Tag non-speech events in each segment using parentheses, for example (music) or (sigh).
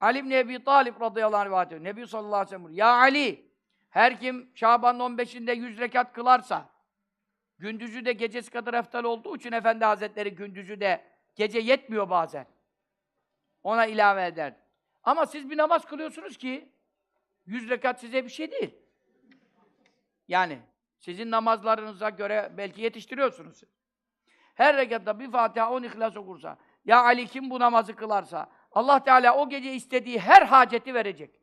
Ali ibn Ebi Talib radıyallahu anh rivayet ediyor. Nebi sallallahu aleyhi ve sellem Ya Ali, her kim Şaban'ın 15'inde 100 rekat kılarsa, gündüzü de gecesi kadar eftal olduğu için Efendi Hazretleri gündüzü de gece yetmiyor bazen. Ona ilave eder. Ama siz bir namaz kılıyorsunuz ki 100 rekat size bir şey değil. Yani sizin namazlarınıza göre belki yetiştiriyorsunuz. Her rekatta bir Fatiha, 10 İhlas okursa, ya Ali kim bu namazı kılarsa, Allah Teala o gece istediği her haceti verecek.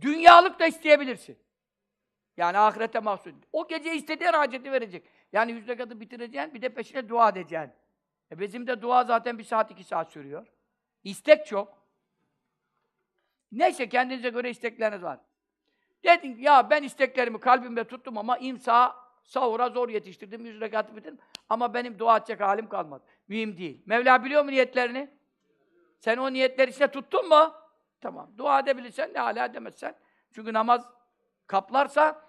Dünyalık da isteyebilirsin. Yani ahirete mahsus. O gece istediği her haceti verecek. Yani yüz rekatı bitireceksin, bir de peşine dua edeceksin. E bizim de dua zaten bir saat, iki saat sürüyor. İstek çok. Neyse kendinize göre istekleriniz var. Dedin ki ya ben isteklerimi kalbimde tuttum ama imsa sahura zor yetiştirdim, yüz rekatı bitirdim. Ama benim dua edecek halim kalmadı. Mühim değil. Mevla biliyor mu niyetlerini? Sen o niyetler içinde tuttun mu? Tamam. Dua edebilirsen ne hala edemezsen. Çünkü namaz kaplarsa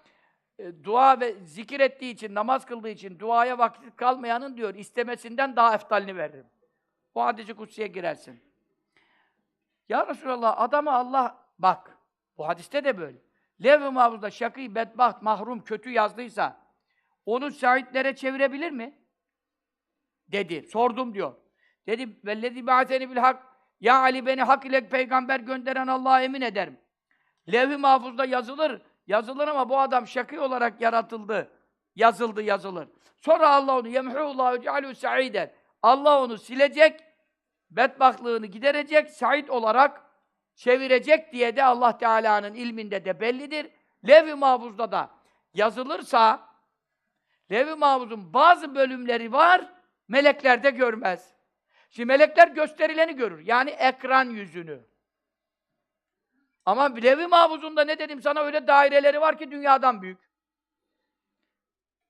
e, dua ve zikir ettiği için, namaz kıldığı için duaya vakit kalmayanın diyor istemesinden daha eftalini veririm. O hadisi kutsiye girersin. Ya Resulallah adama Allah bak. Bu hadiste de böyle. Lev-i mahfuzda şakî, bedbaht, mahrum, kötü yazdıysa onu şahitlere çevirebilir mi? Dedi. Sordum diyor. Dedi vellezî ba'seni bil hak ya Ali beni hak ile peygamber gönderen Allah'a emin ederim. Levh-i mahfuzda yazılır. Yazılır ama bu adam şakî olarak yaratıldı. Yazıldı, yazılır. Sonra Allah onu yemhûllâhu cealû sa'îden. Allah onu silecek, bedbahtlığını giderecek, sa'id olarak çevirecek diye de Allah Teala'nın ilminde de bellidir. Levh-i mahfuzda da yazılırsa Levh-i mahfuzun bazı bölümleri var, melekler de görmez. Şimdi melekler gösterileni görür. Yani ekran yüzünü. Ama Levh-i mahfuzunda ne dedim sana öyle daireleri var ki dünyadan büyük.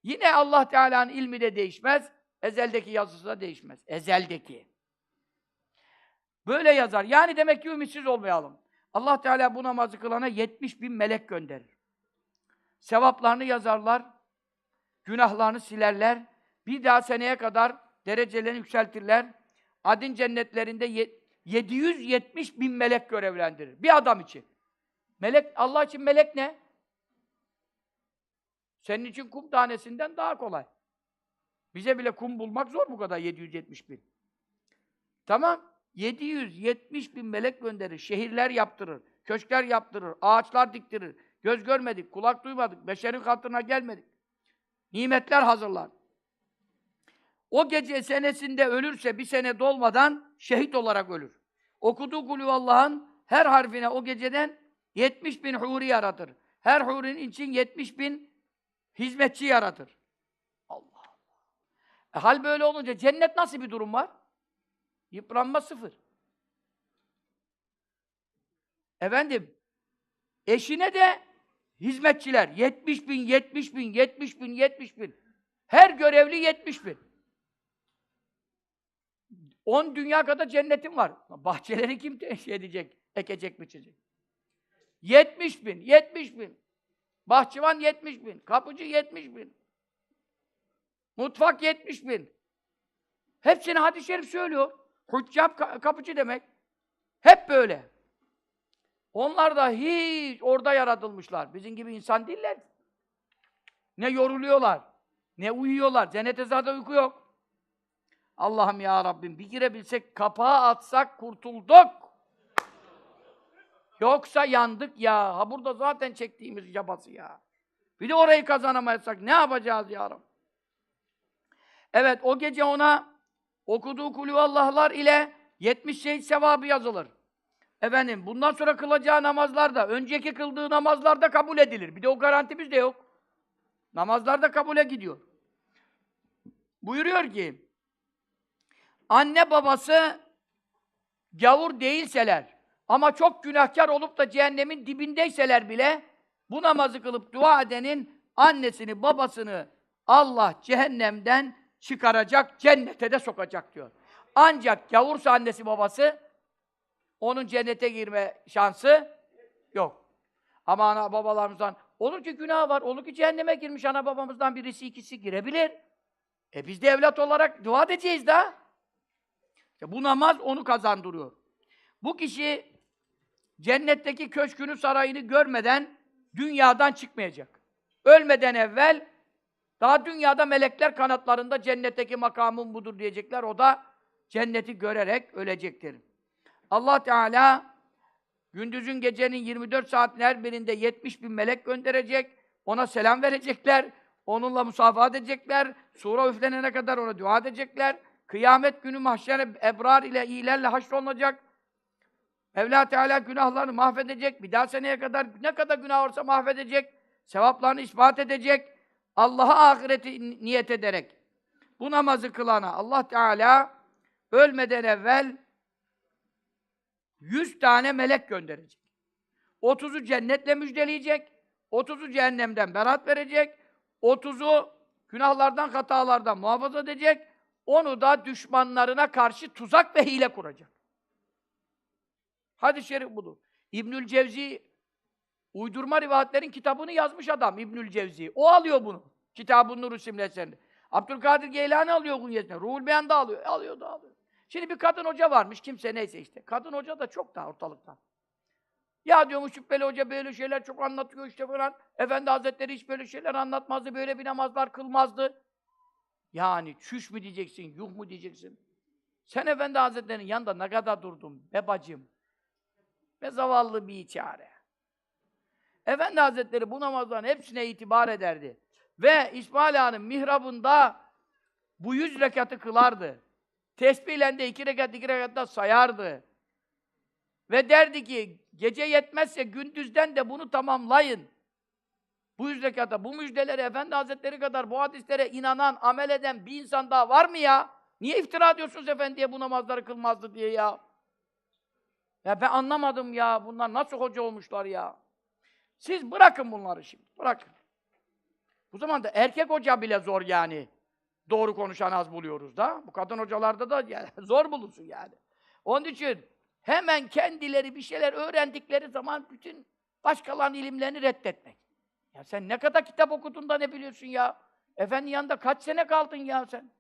Yine Allah Teala'nın ilmi de değişmez. Ezeldeki yazısı da değişmez. Ezeldeki. Böyle yazar. Yani demek ki ümitsiz olmayalım. Allah Teala bu namazı kılana 70 bin melek gönderir. Sevaplarını yazarlar, günahlarını silerler, bir daha seneye kadar derecelerini yükseltirler. Adin cennetlerinde 770 bin melek görevlendirir. Bir adam için. Melek, Allah için melek ne? Senin için kum tanesinden daha kolay. Bize bile kum bulmak zor bu kadar 770 bin. Tamam. 770 bin melek gönderir, şehirler yaptırır, köşkler yaptırır, ağaçlar diktirir. Göz görmedik, kulak duymadık, beşerin hatırına gelmedik. Nimetler hazırlar. O gece senesinde ölürse bir sene dolmadan şehit olarak ölür. Okuduğu kulü Allah'ın her harfine o geceden 70 bin huri yaratır. Her hurinin için 70 bin hizmetçi yaratır. Allah Allah. E, hal böyle olunca cennet nasıl bir durum var? Yıpranma sıfır. Efendim, eşine de hizmetçiler 70 bin, 70 bin, 70 bin, 70 bin. Her görevli 70 bin. 10 dünya kadar cennetim var. Bahçeleri kim teşhir edecek, ekecek, biçecek? 70 bin, 70 bin. Bahçıvan 70 bin, kapıcı 70 bin. Mutfak 70 bin. Hepsini hadis-i şerif söylüyor. Hüccab ka- kapıcı demek. Hep böyle. Onlar da hiç orada yaratılmışlar. Bizim gibi insan değiller. Ne yoruluyorlar, ne uyuyorlar. Cennete zaten uyku yok. Allah'ım ya Rabbim bir girebilsek, kapağı atsak kurtulduk. Yoksa yandık ya. Ha burada zaten çektiğimiz cabası ya. Bir de orayı kazanamaysak ne yapacağız ya? Evet o gece ona okuduğu kulüvallahlar ile 70 şehit sevabı yazılır. Efendim bundan sonra kılacağı namazlar da, önceki kıldığı namazlar da kabul edilir. Bir de o garantimiz de yok. Namazlar da kabule gidiyor. Buyuruyor ki, anne babası gavur değilseler ama çok günahkar olup da cehennemin dibindeyseler bile bu namazı kılıp dua edenin annesini, babasını Allah cehennemden çıkaracak, cennete de sokacak diyor. Ancak gavursa annesi babası onun cennete girme şansı yok. Ama ana babalarımızdan olur ki günah var, olur ki cehenneme girmiş ana babamızdan birisi ikisi girebilir. E biz de evlat olarak dua edeceğiz da. Bu namaz onu kazandırıyor. Bu kişi cennetteki köşkünü, sarayını görmeden dünyadan çıkmayacak. Ölmeden evvel daha dünyada melekler kanatlarında cennetteki makamım budur diyecekler. O da cenneti görerek ölecektir. Allah Teala gündüzün gecenin 24 saatin her birinde 70 bin melek gönderecek. Ona selam verecekler. Onunla musafaha edecekler. Sura üflenene kadar ona dua edecekler. Kıyamet günü mahşere ebrar ile iyilerle haşrolunacak. Mevla Teala günahlarını mahvedecek. Bir daha seneye kadar ne kadar günah varsa mahvedecek. Sevaplarını ispat edecek. Allah'a ahireti ni- niyet ederek. Bu namazı kılana Allah Teala ölmeden evvel 100 tane melek gönderecek. 30'u cennetle müjdeleyecek. 30'u cehennemden berat verecek. 30'u günahlardan, hatalardan muhafaza edecek. Onu da düşmanlarına karşı tuzak ve hile kuracak. Hadis-i şerif budur. İbnül Cevzi uydurma rivayetlerin kitabını yazmış adam İbnül Cevzi. O alıyor bunu. Kitab-ı Nur isimli eserinde. Abdülkadir Geylani alıyor kunyesine. Ruhul Beyan da alıyor. Alıyor da alıyor. Şimdi bir kadın hoca varmış. Kimse neyse işte. Kadın hoca da çok daha ortalıkta. Ya diyormuş Şüpheli Hoca böyle şeyler çok anlatıyor işte falan. Efendi Hazretleri hiç böyle şeyler anlatmazdı. Böyle bir namazlar kılmazdı. Yani çüş mü diyeceksin, yuh mu diyeceksin? Sen Efendi Hazretleri'nin yanında ne kadar durdun be bacım? Ve zavallı bir çare. Efendi Hazretleri bu namazların hepsine itibar ederdi. Ve İsmail Ağa'nın mihrabında bu yüz rekatı kılardı. Tesbihle de iki rekat iki rekat da sayardı. Ve derdi ki gece yetmezse gündüzden de bunu tamamlayın. Bu yüz rekata, bu müjdelere Efendi Hazretleri kadar bu hadislere inanan, amel eden bir insan daha var mı ya? Niye iftira ediyorsunuz efendiye bu namazları kılmazdı diye ya? Ya ben anlamadım ya. Bunlar nasıl hoca olmuşlar ya? Siz bırakın bunları şimdi. Bırakın. Bu zaman da erkek hoca bile zor yani. Doğru konuşan az buluyoruz da. Bu kadın hocalarda da yani (laughs) zor bulunsun yani. Onun için hemen kendileri bir şeyler öğrendikleri zaman bütün başkalarının ilimlerini reddetmek. Ya sen ne kadar kitap okudun da ne biliyorsun ya? Efendi yanında kaç sene kaldın ya sen?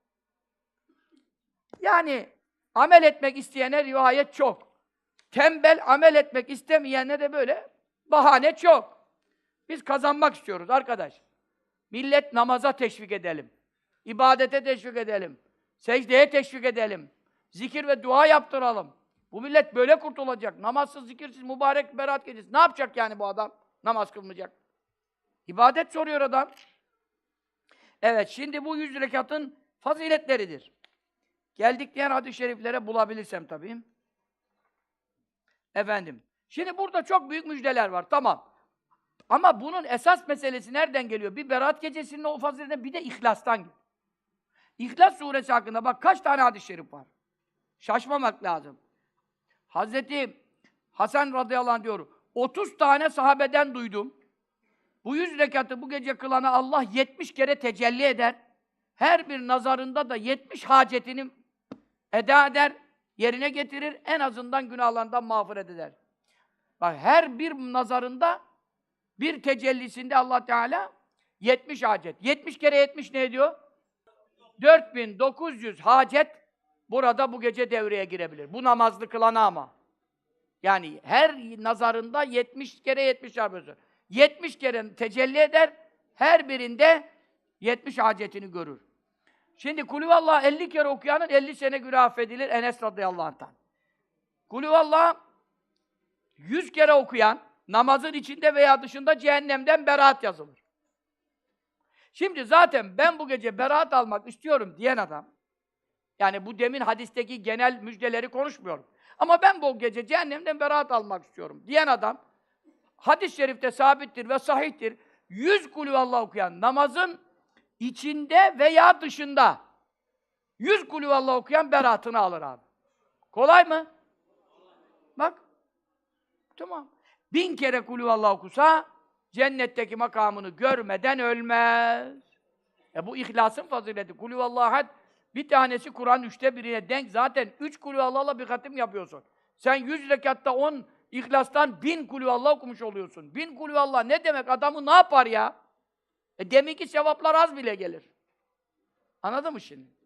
Yani amel etmek isteyene rivayet çok. Tembel amel etmek istemeyene de böyle bahane çok. Biz kazanmak istiyoruz arkadaş. Millet namaza teşvik edelim. ibadete teşvik edelim. Secdeye teşvik edelim. Zikir ve dua yaptıralım. Bu millet böyle kurtulacak. Namazsız, zikirsiz, mübarek berat gecesi. Ne yapacak yani bu adam? Namaz kılmayacak. İbadet soruyor adam. Evet, şimdi bu yüz rekatın faziletleridir. Geldik diğer hadis-i şeriflere bulabilirsem tabii. Efendim. Şimdi burada çok büyük müjdeler var. Tamam. Ama bunun esas meselesi nereden geliyor? Bir berat gecesinin o faziletine bir de ihlastan geliyor. İhlas suresi hakkında bak kaç tane hadis-i şerif var. Şaşmamak lazım. Hazreti Hasan radıyallahu anh diyor, 30 tane sahabeden duydum. Bu yüz rekatı bu gece kılana Allah 70 kere tecelli eder. Her bir nazarında da 70 hacetini eda eder, yerine getirir, en azından günahlarından mağfiret eder. Bak her bir nazarında, bir tecellisinde Allah Teala 70 hacet. 70 kere 70 ne ediyor? 4900 hacet burada bu gece devreye girebilir. Bu namazlı kılana ama. Yani her nazarında 70 kere 70 çarpıyorsun. 70 kere tecelli eder, her birinde 70 hacetini görür. Şimdi Kulüvallah 50 kere okuyanın 50 sene günah affedilir Enes radıyallahu anh'tan. Kulüvallah 100 kere okuyan namazın içinde veya dışında cehennemden beraat yazılır. Şimdi zaten ben bu gece beraat almak istiyorum diyen adam, yani bu demin hadisteki genel müjdeleri konuşmuyorum. Ama ben bu gece cehennemden beraat almak istiyorum diyen adam, hadis-i şerifte sabittir ve sahihtir. Yüz kulüvallah okuyan namazın içinde veya dışında yüz kulüvallah okuyan beraatını alır abi. Kolay mı? Bak. Tamam. Bin kere kulüvallah okusa cennetteki makamını görmeden ölmez. E bu ihlasın fazileti. Kulüvallah had Bir tanesi Kur'an üçte birine denk. Zaten üç kulü Allah'la bir hatim yapıyorsun. Sen yüz rekatta on İhlas'tan bin kulü Allah okumuş oluyorsun. Bin kulü Allah ne demek? Adamı ne yapar ya? E demek ki sevaplar az bile gelir. Anladın mı şimdi?